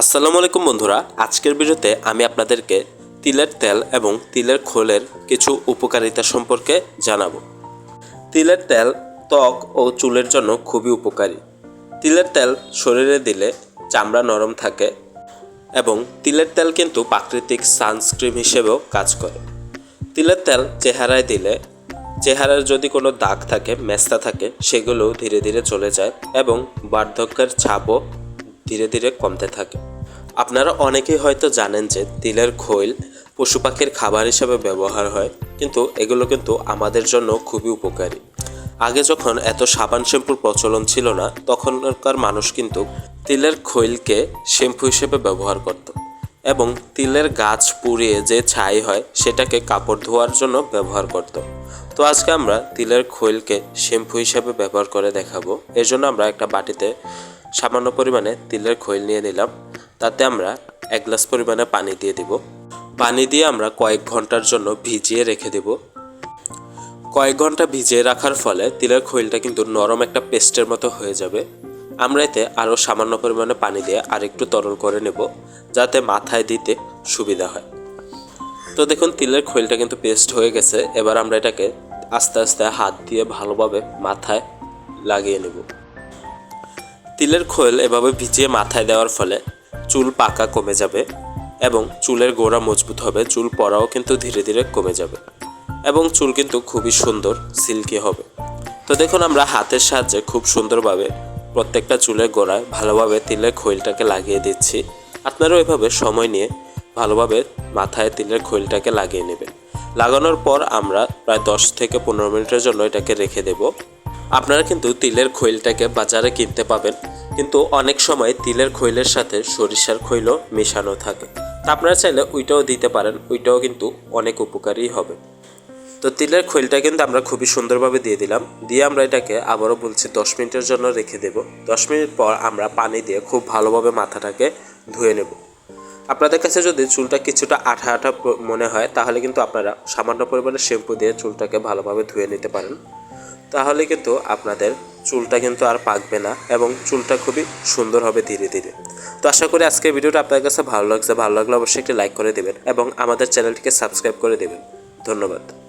আসসালামু আলাইকুম বন্ধুরা, আজকের ভিডিওতে আমি আপনাদেরকে তিলের তেল এবং তিলের খোলের কিছু উপকারিতা সম্পর্কে জানাব। তিলের তেল ত্বক ও চুলের জন্য খুবই উপকারী। তিলের তেল শরীরে দিলে চামড়া নরম থাকে এবং তিলের তেল কিন্তু প্রাকৃতিক সানস্ক্রিন হিসেবেও কাজ করে। তিলের তেল চেহারায় দিলে, চেহারার যদি কোনো দাগ থাকে, মেস্তা থাকে সেগুলোও ধীরে ধীরে চলে যায় এবং বার্ধক্যের ছাপও ধীরে ধীরে কমতে থাকে। আপনারা অনেকেই হয়তো জানেন যে তিলের খৈল পশু পাখির খাবার হিসেবে ব্যবহার হয়, কিন্তু এগুলো কিন্তু আমাদের জন্য খুবই উপকারী। আগে যখন এত সাবান শ্যাম্পুর প্রচলন ছিল না, তখনকার মানুষ কিন্তু তিলের খৈলকে শ্যাম্পু হিসেবে ব্যবহার করত এবং তিলের গাছ পুড়িয়ে যে ছাই হয়, সেটাকে কাপড় ধোয়ার জন্য ব্যবহার করত। তো আজকে আমরা তিলের খৈলকে শ্যাম্পু হিসেবে ব্যবহার করে দেখাবো। এর জন্য আমরা একটা বাটিতে সামান্য পরিমাণে তিলের খৈল নিয়ে নিলাম। তাতে আমরা এক গ্লাস পরিমাণে পানি দিয়ে দিব। পানি দিয়ে আমরা কয়েক ঘণ্টার জন্য ভিজিয়ে রেখে দেব। কয়েক ঘণ্টা ভিজিয়ে রাখার ফলে তিলের খৈলটা কিন্তু নরম একটা পেস্টের মতো হয়ে যাবে। আমরা এতে আরও সামান্য পরিমাণে পানি দিয়ে আরেকটু তরল করে নেব, যাতে মাথায় দিতে সুবিধা হয়। তো দেখুন, তিলের খৈলটা কিন্তু পেস্ট হয়ে গেছে। এবার আমরা এটাকে আস্তে আস্তে হাত দিয়ে ভালোভাবে মাথায় লাগিয়ে নেব। তিলের খৈল এভাবে ভিজিয়ে মাথায় দেওয়ার ফলে চুল পাকা কমে যাবে এবং চুলের গোড়া মজবুত হবে, চুল পড়াও কিন্তু ধীরে ধীরে কমে যাবে এবং চুল কিন্তু খুবই সুন্দর সিল্কি হবে। তো দেখুন আমরা হাতের সাহায্যে খুব সুন্দরভাবে প্রত্যেকটা চুলের গোড়ায় ভালোভাবে তিলের খৈলটাকে লাগিয়ে দিচ্ছি। আপনারাও এভাবে সময় নিয়ে ভালোভাবে মাথায় তিলের খৈলটাকে লাগিয়ে নেবেন। লাগানোর পর আমরা প্রায় দশ থেকে পনেরো মিনিটের জন্য এটাকে রেখে দেবো। আপনারা কিন্তু তিলের খৈলটাকে বাজারে কিনতে পাবেন। কিন্তু অনেক সময় তিলের খৈলের সাথে সরিষার খৈলও মেশানো থাকে। তা আপনারা চাইলে ওইটাও দিতে পারেন, ওইটাও কিন্তু অনেক উপকারী হবে। তো তিলের খৈলটা কিন্তু আমরা খুবই সুন্দরভাবে দিয়ে দিলাম। দিয়ে আমরা এটাকে আবারও বলছি দশ মিনিটের জন্য রেখে দেব। দশ মিনিট পর আমরা পানি দিয়ে খুব ভালোভাবে মাথাটাকে ধুয়ে নেব। আপনাদের কাছে যদি চুলটা কিছুটা আঠা আঠা মনে হয়, তাহলে কিন্তু আপনারা সামান্য পরিমাণে শ্যাম্পু দিয়ে চুলটাকে ভালোভাবে ধুয়ে নিতে পারেন। তাহলে কিন্তু আপনাদের চুলটা কিন্তু আর পাকবে না এবং চুলটা খুবই সুন্দর হবে ধীরে ধীরে। তো আশা করি আজকের ভিডিওটা আপনাদের কাছে ভালো লাগছে। ভালো লাগলে অবশ্যই একটি লাইক করে দেবেন এবং আমাদের চ্যানেলটিকে সাবস্ক্রাইব করে দেবেন। ধন্যবাদ।